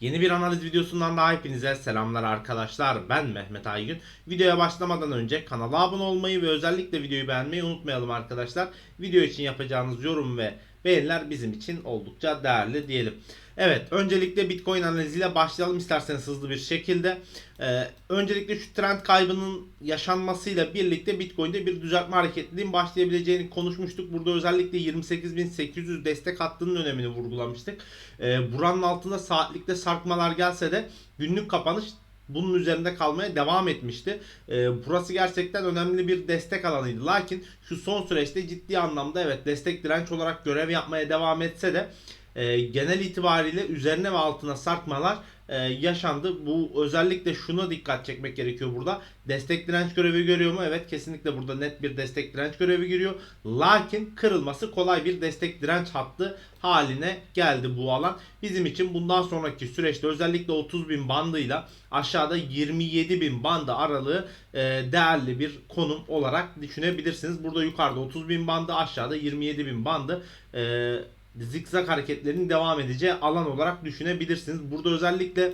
Yeni bir analiz videosundan daha hepinize selamlar arkadaşlar. Ben Mehmet Aygün. Videoya başlamadan önce kanala abone olmayı ve özellikle videoyu beğenmeyi unutmayalım arkadaşlar. Video için yapacağınız yorum ve beğeniler bizim için oldukça değerli diyelim. Evet öncelikle Bitcoin analiziyle başlayalım isterseniz hızlı bir şekilde. Ee, öncelikle şu trend kaybının yaşanmasıyla birlikte Bitcoin'de bir düzeltme hareketliliğin başlayabileceğini konuşmuştuk. Burada özellikle 28.800 destek hattının önemini vurgulamıştık. Ee, buranın altında saatlikte sarkmalar gelse de günlük kapanış bunun üzerinde kalmaya devam etmişti. Ee, burası gerçekten önemli bir destek alanıydı. Lakin şu son süreçte ciddi anlamda evet destek direnç olarak görev yapmaya devam etse de e, genel itibariyle üzerine ve altına sarkmalar e, yaşandı. Bu özellikle şuna dikkat çekmek gerekiyor burada. Destek direnç görevi görüyor mu? Evet kesinlikle burada net bir destek direnç görevi giriyor. Lakin kırılması kolay bir destek direnç hattı haline geldi bu alan. Bizim için bundan sonraki süreçte özellikle 30 bin bandıyla aşağıda 27 bin bandı aralığı e, değerli bir konum olarak düşünebilirsiniz. Burada yukarıda 30 bin bandı aşağıda 27 bin bandı e, zikzak hareketlerinin devam edeceği alan olarak düşünebilirsiniz. Burada özellikle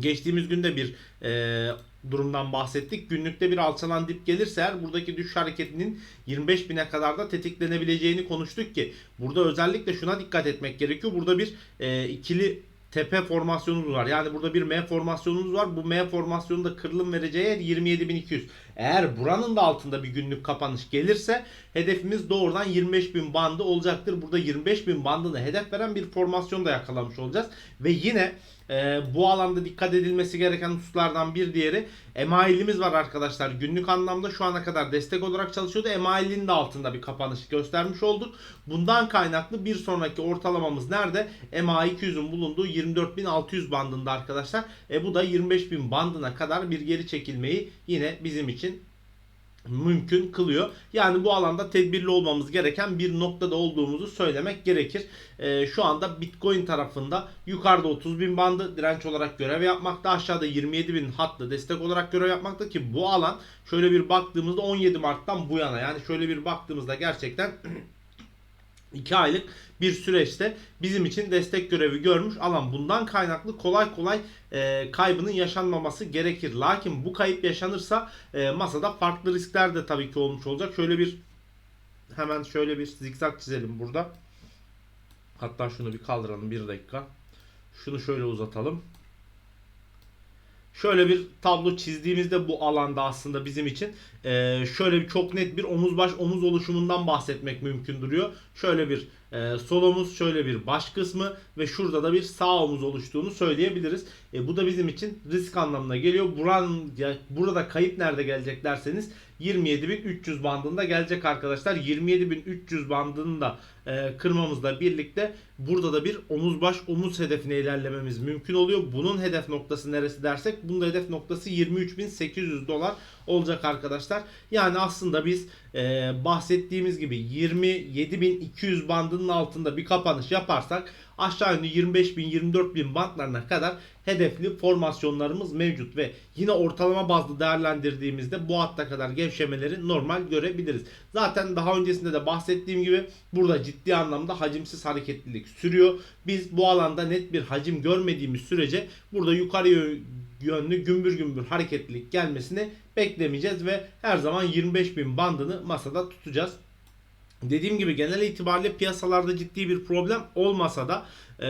geçtiğimiz günde bir e, durumdan bahsettik. Günlükte bir alçalan dip gelirse eğer buradaki düşüş hareketinin 25 bine kadar da tetiklenebileceğini konuştuk ki burada özellikle şuna dikkat etmek gerekiyor. Burada bir e, ikili tepe formasyonumuz var. Yani burada bir M formasyonumuz var. Bu M formasyonunda kırılım vereceği yer 27.200. Eğer buranın da altında bir günlük kapanış gelirse hedefimiz doğrudan 25.000 bandı olacaktır. Burada 25.000 bandını hedef veren bir formasyon da yakalamış olacağız. Ve yine e, bu alanda dikkat edilmesi gereken hususlardan bir diğeri emailimiz var arkadaşlar. Günlük anlamda şu ana kadar destek olarak çalışıyordu. Emailin de altında bir kapanış göstermiş olduk. Bundan kaynaklı bir sonraki ortalamamız nerede? EMA 200'ün bulunduğu 24.600 bandında arkadaşlar. E, bu da 25.000 bandına kadar bir geri çekilmeyi yine bizim için mümkün kılıyor. Yani bu alanda tedbirli olmamız gereken bir noktada olduğumuzu söylemek gerekir. Ee, şu anda Bitcoin tarafında yukarıda 30 bin bandı direnç olarak görev yapmakta. Aşağıda 27 bin hattı destek olarak görev yapmakta ki bu alan şöyle bir baktığımızda 17 Mart'tan bu yana yani şöyle bir baktığımızda gerçekten 2 aylık bir süreçte bizim için destek görevi görmüş alan bundan kaynaklı kolay kolay e, kaybının yaşanmaması gerekir. Lakin bu kayıp yaşanırsa e, masada farklı riskler de tabii ki olmuş olacak. Şöyle bir hemen şöyle bir zikzak çizelim burada. Hatta şunu bir kaldıralım bir dakika. Şunu şöyle uzatalım. Şöyle bir tablo çizdiğimizde bu alanda aslında bizim için e, şöyle bir çok net bir omuz baş omuz oluşumundan bahsetmek mümkün duruyor. Şöyle bir e, sol omuz, şöyle bir baş kısmı ve şurada da bir sağ omuz oluştuğunu söyleyebiliriz. E, bu da bizim için risk anlamına geliyor. Buranın ya, burada kayıp nerede gelecek derseniz 27.300 bandında gelecek arkadaşlar. 27.300 bandını da e, kırmamızla birlikte burada da bir omuz baş omuz hedefine ilerlememiz mümkün oluyor. Bunun hedef noktası neresi dersek bunun hedef noktası 23.800 dolar olacak arkadaşlar. Yani aslında biz e, bahsettiğimiz gibi 27.200 bandının altında bir kapanış yaparsak aşağı yönlü 25.000 24.000 bandlarına kadar hedefli formasyonlarımız mevcut ve yine ortalama bazlı değerlendirdiğimizde bu hatta kadar gevşemeleri normal görebiliriz. Zaten daha öncesinde de bahsettiğim gibi burada ciddi anlamda hacimsiz hareketlilik sürüyor. Biz bu alanda net bir hacim görmediğimiz sürece burada yukarı yönlü gümbür gümbür hareketlilik gelmesini beklemeyeceğiz ve her zaman 25.000 bandını masada tutacağız. Dediğim gibi genel itibariyle piyasalarda ciddi bir problem olmasa da e,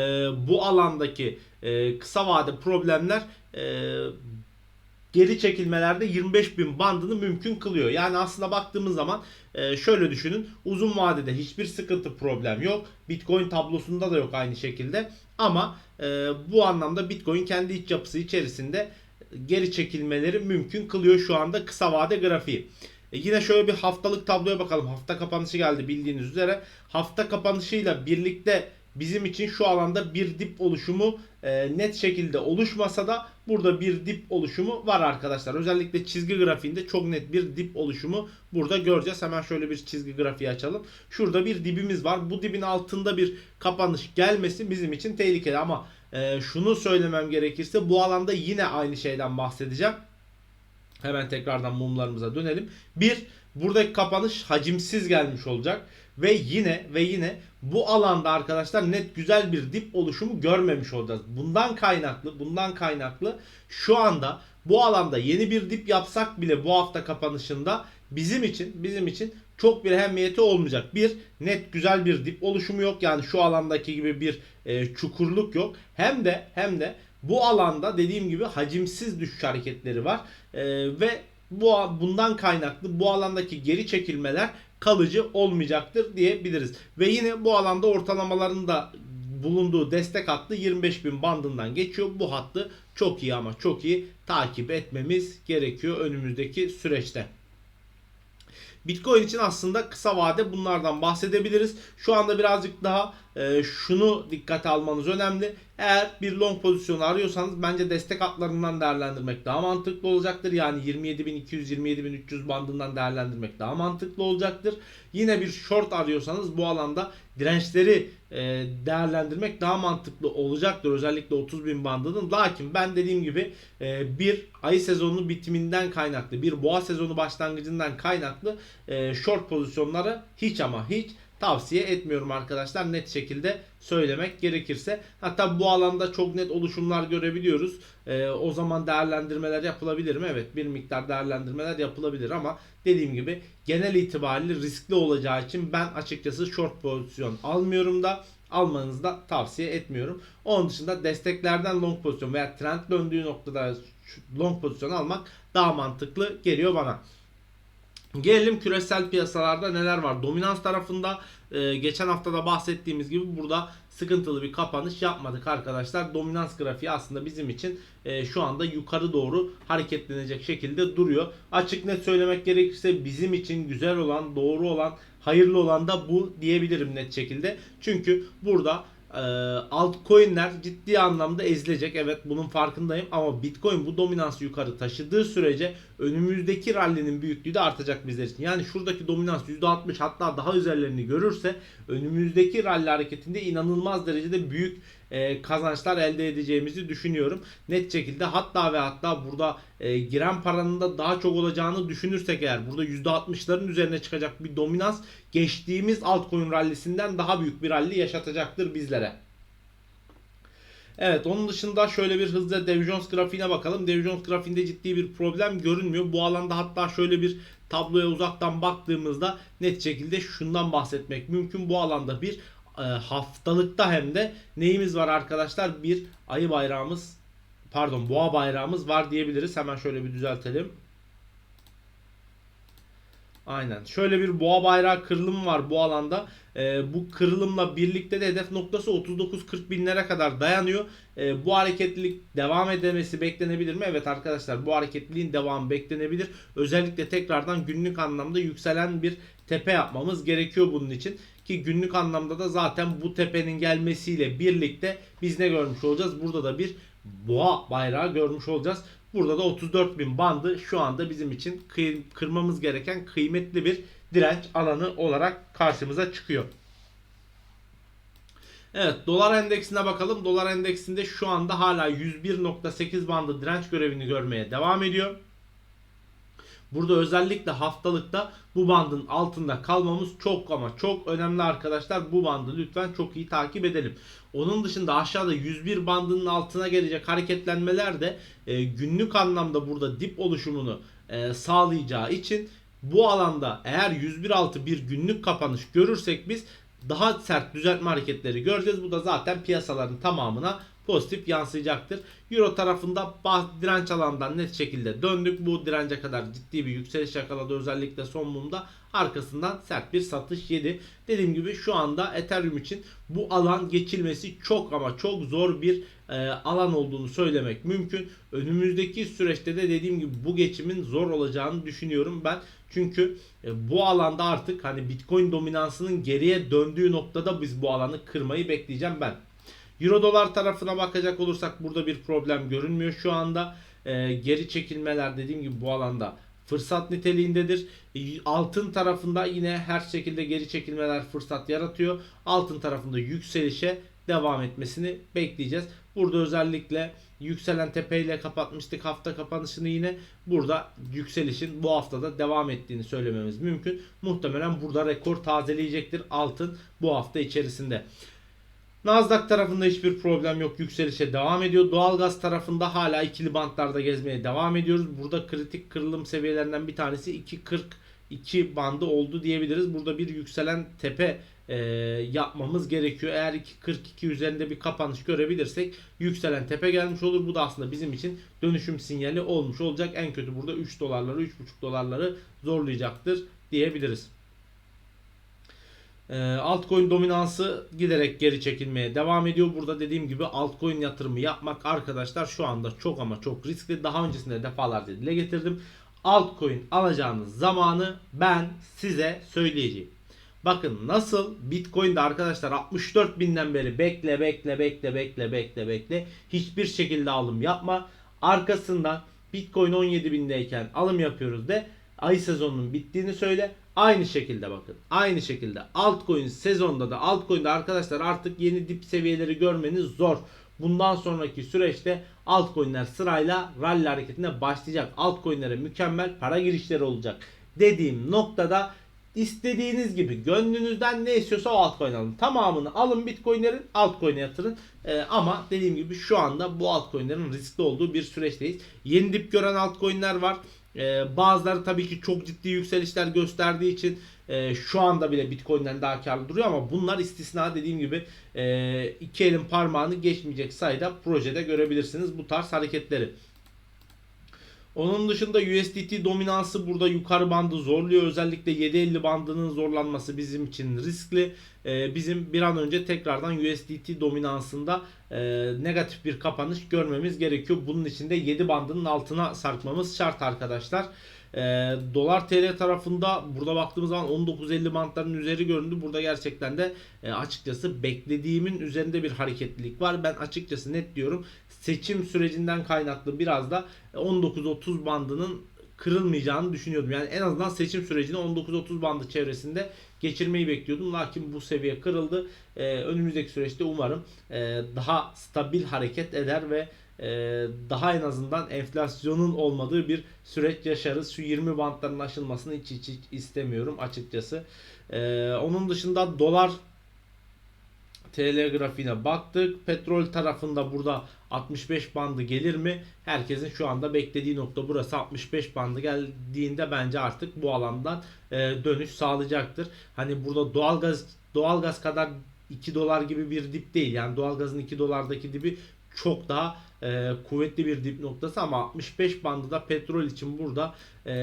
bu alandaki e, kısa vade problemler e, geri çekilmelerde 25 bin bandını mümkün kılıyor. Yani aslında baktığımız zaman e, şöyle düşünün uzun vadede hiçbir sıkıntı problem yok. Bitcoin tablosunda da yok aynı şekilde. Ama e, bu anlamda Bitcoin kendi iç yapısı içerisinde geri çekilmeleri mümkün kılıyor şu anda kısa vade grafiği. E yine şöyle bir haftalık tabloya bakalım. Hafta kapanışı geldi bildiğiniz üzere. Hafta kapanışıyla birlikte bizim için şu alanda bir dip oluşumu e, net şekilde oluşmasa da burada bir dip oluşumu var arkadaşlar. Özellikle çizgi grafiğinde çok net bir dip oluşumu burada göreceğiz. Hemen şöyle bir çizgi grafiği açalım. Şurada bir dibimiz var. Bu dibin altında bir kapanış gelmesi bizim için tehlikeli ama e, şunu söylemem gerekirse bu alanda yine aynı şeyden bahsedeceğim. Hemen tekrardan mumlarımıza dönelim. Bir, buradaki kapanış hacimsiz gelmiş olacak. Ve yine ve yine bu alanda arkadaşlar net güzel bir dip oluşumu görmemiş olacağız. Bundan kaynaklı, bundan kaynaklı şu anda bu alanda yeni bir dip yapsak bile bu hafta kapanışında bizim için bizim için çok bir ehemmiyeti olmayacak. Bir net güzel bir dip oluşumu yok. Yani şu alandaki gibi bir e, çukurluk yok. Hem de hem de bu alanda dediğim gibi hacimsiz düşüş hareketleri var. E, ve bu bundan kaynaklı bu alandaki geri çekilmeler kalıcı olmayacaktır diyebiliriz. Ve yine bu alanda ortalamaların da bulunduğu destek hattı 25.000 bandından geçiyor. Bu hattı çok iyi ama çok iyi takip etmemiz gerekiyor önümüzdeki süreçte. Bitcoin için aslında kısa vade bunlardan bahsedebiliriz. Şu anda birazcık daha e, şunu dikkate almanız önemli. Eğer bir long pozisyon arıyorsanız bence destek hatlarından değerlendirmek daha mantıklı olacaktır. Yani 27.200-27.300 bandından değerlendirmek daha mantıklı olacaktır. Yine bir short arıyorsanız bu alanda dirençleri e, değerlendirmek daha mantıklı olacaktır. Özellikle 30.000 bandının. Lakin ben dediğim gibi e, bir ay sezonu bitiminden kaynaklı, bir boğa sezonu başlangıcından kaynaklı e, short pozisyonları hiç ama hiç tavsiye etmiyorum arkadaşlar net şekilde söylemek gerekirse. Hatta bu alanda çok net oluşumlar görebiliyoruz. Ee, o zaman değerlendirmeler yapılabilir mi? Evet bir miktar değerlendirmeler yapılabilir ama dediğim gibi genel itibariyle riskli olacağı için ben açıkçası short pozisyon almıyorum da almanızı da tavsiye etmiyorum. Onun dışında desteklerden long pozisyon veya trend döndüğü noktada long pozisyon almak daha mantıklı geliyor bana. Gelelim küresel piyasalarda neler var. Dominans tarafında e, geçen haftada bahsettiğimiz gibi burada sıkıntılı bir kapanış yapmadık arkadaşlar. Dominans grafiği aslında bizim için e, şu anda yukarı doğru hareketlenecek şekilde duruyor. Açık net söylemek gerekirse bizim için güzel olan, doğru olan, hayırlı olan da bu diyebilirim net şekilde. Çünkü burada altcoin'ler ciddi anlamda ezilecek. Evet bunun farkındayım ama Bitcoin bu dominansı yukarı taşıdığı sürece önümüzdeki rallinin büyüklüğü de artacak bizler için. Yani şuradaki dominans %60 hatta daha üzerlerini görürse önümüzdeki rally hareketinde inanılmaz derecede büyük e, kazançlar elde edeceğimizi düşünüyorum. Net şekilde hatta ve hatta burada e, giren paranın da daha çok olacağını düşünürsek eğer burada %60'ların üzerine çıkacak bir dominans geçtiğimiz altcoin rallisinden daha büyük bir rally yaşatacaktır bizlere. Evet onun dışında şöyle bir hızlı Dow Jones grafiğine bakalım. Dow Jones grafiğinde ciddi bir problem görünmüyor. Bu alanda hatta şöyle bir tabloya uzaktan baktığımızda net şekilde şundan bahsetmek mümkün. Bu alanda bir e, haftalıkta hem de neyimiz var arkadaşlar? Bir ayı bayrağımız pardon boğa bayrağımız var diyebiliriz. Hemen şöyle bir düzeltelim. Aynen. Şöyle bir boğa bayrağı kırılımı var bu alanda. E, bu kırılımla birlikte de hedef noktası 39-40 binlere kadar dayanıyor. E, bu hareketlilik devam edemesi beklenebilir mi? Evet arkadaşlar bu hareketliliğin devamı beklenebilir. Özellikle tekrardan günlük anlamda yükselen bir tepe yapmamız gerekiyor bunun için. Ki günlük anlamda da zaten bu tepenin gelmesiyle birlikte biz ne görmüş olacağız? Burada da bir boğa bayrağı görmüş olacağız. Burada da 34 bin bandı şu anda bizim için kırmamız gereken kıymetli bir direnç alanı olarak karşımıza çıkıyor. Evet dolar endeksine bakalım. Dolar endeksinde şu anda hala 101.8 bandı direnç görevini görmeye devam ediyor. Burada özellikle haftalıkta bu bandın altında kalmamız çok ama çok önemli arkadaşlar. Bu bandı lütfen çok iyi takip edelim. Onun dışında aşağıda 101 bandının altına gelecek hareketlenmeler de e, günlük anlamda burada dip oluşumunu e, sağlayacağı için bu alanda eğer 101 altı bir günlük kapanış görürsek biz daha sert düzeltme hareketleri göreceğiz. Bu da zaten piyasaların tamamına pozitif yansıyacaktır. Euro tarafında direnç alandan net şekilde döndük. Bu dirence kadar ciddi bir yükseliş yakaladı özellikle son mumda. Arkasından sert bir satış yedi. Dediğim gibi şu anda Ethereum için bu alan geçilmesi çok ama çok zor bir e, alan olduğunu söylemek mümkün. Önümüzdeki süreçte de dediğim gibi bu geçimin zor olacağını düşünüyorum ben. Çünkü e, bu alanda artık hani Bitcoin dominansının geriye döndüğü noktada biz bu alanı kırmayı bekleyeceğim ben. Euro dolar tarafına bakacak olursak burada bir problem görünmüyor şu anda. E, geri çekilmeler dediğim gibi bu alanda fırsat niteliğindedir. E, altın tarafında yine her şekilde geri çekilmeler fırsat yaratıyor. Altın tarafında yükselişe devam etmesini bekleyeceğiz. Burada özellikle yükselen tepeyle kapatmıştık hafta kapanışını yine. Burada yükselişin bu haftada devam ettiğini söylememiz mümkün. Muhtemelen burada rekor tazeleyecektir altın bu hafta içerisinde. Nasdaq tarafında hiçbir problem yok. Yükselişe devam ediyor. Doğalgaz tarafında hala ikili bantlarda gezmeye devam ediyoruz. Burada kritik kırılım seviyelerinden bir tanesi 2.42 bandı oldu diyebiliriz. Burada bir yükselen tepe e, yapmamız gerekiyor. Eğer 2.42 üzerinde bir kapanış görebilirsek yükselen tepe gelmiş olur. Bu da aslında bizim için dönüşüm sinyali olmuş olacak. En kötü burada 3 dolarları 3.5 dolarları zorlayacaktır diyebiliriz. E, altcoin dominansı giderek geri çekilmeye devam ediyor. Burada dediğim gibi altcoin yatırımı yapmak arkadaşlar şu anda çok ama çok riskli. Daha öncesinde defalarca dile getirdim. Altcoin alacağınız zamanı ben size söyleyeceğim. Bakın nasıl Bitcoin'de arkadaşlar 64 binden beri bekle bekle bekle bekle bekle bekle hiçbir şekilde alım yapma. Arkasından Bitcoin 17 bindeyken alım yapıyoruz de ay sezonunun bittiğini söyle. Aynı şekilde bakın. Aynı şekilde altcoin sezonda da altcoin'de arkadaşlar artık yeni dip seviyeleri görmeniz zor. Bundan sonraki süreçte altcoin'ler sırayla rally hareketine başlayacak. Altcoin'lere mükemmel para girişleri olacak. Dediğim noktada istediğiniz gibi gönlünüzden ne istiyorsa o altcoin alın. Tamamını alın bitcoinlerin altcoin'e yatırın. Ee, ama dediğim gibi şu anda bu altcoin'lerin riskli olduğu bir süreçteyiz. Yeni dip gören altcoin'ler var. Ee, bazıları tabii ki çok ciddi yükselişler gösterdiği için e, şu anda bile Bitcoin'den daha karlı duruyor ama bunlar istisna dediğim gibi e, iki elin parmağını geçmeyecek sayıda projede görebilirsiniz bu tarz hareketleri. Onun dışında USDT dominansı burada yukarı bandı zorluyor. Özellikle 750 bandının zorlanması bizim için riskli. Ee, bizim bir an önce tekrardan USDT dominansında e, negatif bir kapanış görmemiz gerekiyor. Bunun için de 7 bandının altına sarkmamız şart arkadaşlar. E, dolar TL tarafında burada baktığımız zaman 19.50 bantların üzeri göründü. Burada gerçekten de e, açıkçası beklediğimin üzerinde bir hareketlilik var. Ben açıkçası net diyorum seçim sürecinden kaynaklı biraz da 19.30 bandının kırılmayacağını düşünüyordum. Yani en azından seçim sürecini 19-30 bandı çevresinde geçirmeyi bekliyordum. Lakin bu seviye kırıldı. Ee, önümüzdeki süreçte umarım e, daha stabil hareket eder ve e, daha en azından enflasyonun olmadığı bir süreç yaşarız. Şu 20 bantların aşılmasını hiç hiç, hiç istemiyorum açıkçası. Ee, onun dışında dolar TL grafiğine baktık. Petrol tarafında burada 65 bandı gelir mi? Herkesin şu anda beklediği nokta burası 65 bandı geldiğinde bence artık bu alandan e, dönüş sağlayacaktır. Hani burada doğalgaz doğalgaz kadar 2 dolar gibi bir dip değil. Yani doğalgazın 2 dolardaki dibi çok daha e, kuvvetli bir dip noktası ama 65 bandı da petrol için burada e,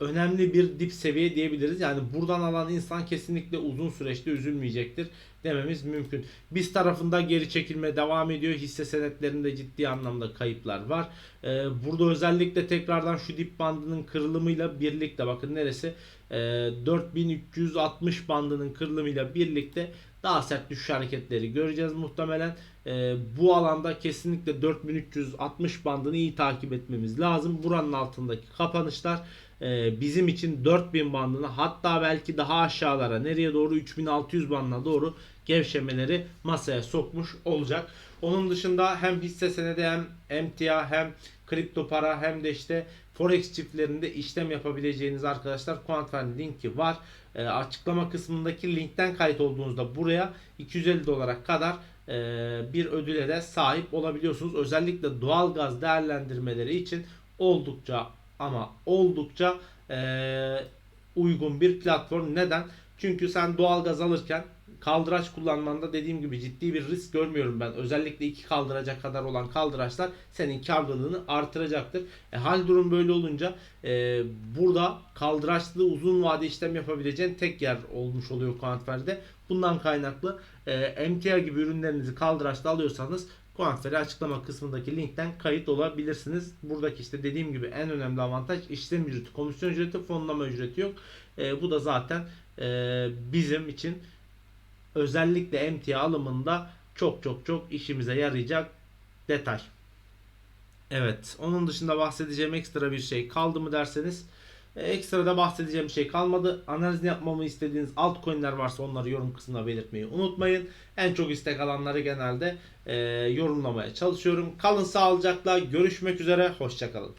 önemli bir dip seviye diyebiliriz. Yani buradan alan insan kesinlikle uzun süreçte üzülmeyecektir dememiz mümkün. Biz tarafında geri çekilme devam ediyor. Hisse senetlerinde ciddi anlamda kayıplar var. Ee, burada özellikle tekrardan şu dip bandının kırılımıyla birlikte bakın neresi? Ee, 4360 bandının kırılımıyla birlikte daha sert düşüş hareketleri göreceğiz muhtemelen. Ee, bu alanda kesinlikle 4360 bandını iyi takip etmemiz lazım. Buranın altındaki kapanışlar e, bizim için 4000 bandına hatta belki daha aşağılara nereye doğru 3600 bandına doğru gevşemeleri masaya sokmuş olacak. Onun dışında hem hisse senedi hem emtia hem kripto para hem de işte forex çiftlerinde işlem yapabileceğiniz arkadaşlar Quantfen linki var. E, açıklama kısmındaki linkten kayıt olduğunuzda buraya 250 dolara kadar e, bir ödüle de sahip olabiliyorsunuz. Özellikle doğal gaz değerlendirmeleri için oldukça ama oldukça e, uygun bir platform. Neden? Çünkü sen doğal gaz alırken kaldıraç kullanmanda dediğim gibi ciddi bir risk görmüyorum ben. Özellikle iki kaldıraca kadar olan kaldıraçlar senin karlılığını artıracaktır. E, hal durum böyle olunca e, burada kaldıraçlı uzun vade işlem yapabileceğin tek yer olmuş oluyor Quantfer'de. Bundan kaynaklı e, emtia gibi ürünlerinizi kaldıraçlı alıyorsanız Quantfer'e açıklama kısmındaki linkten kayıt olabilirsiniz. Buradaki işte dediğim gibi en önemli avantaj işlem ücreti, komisyon ücreti, fonlama ücreti yok. E, bu da zaten e, bizim için özellikle emtia alımında çok çok çok işimize yarayacak detay. Evet. Onun dışında bahsedeceğim ekstra bir şey kaldı mı derseniz ekstra da bahsedeceğim bir şey kalmadı. Analizini yapmamı istediğiniz altcoin'ler varsa onları yorum kısmına belirtmeyi unutmayın. En çok istek alanları genelde e, yorumlamaya çalışıyorum. Kalın sağlıcakla görüşmek üzere. Hoşçakalın.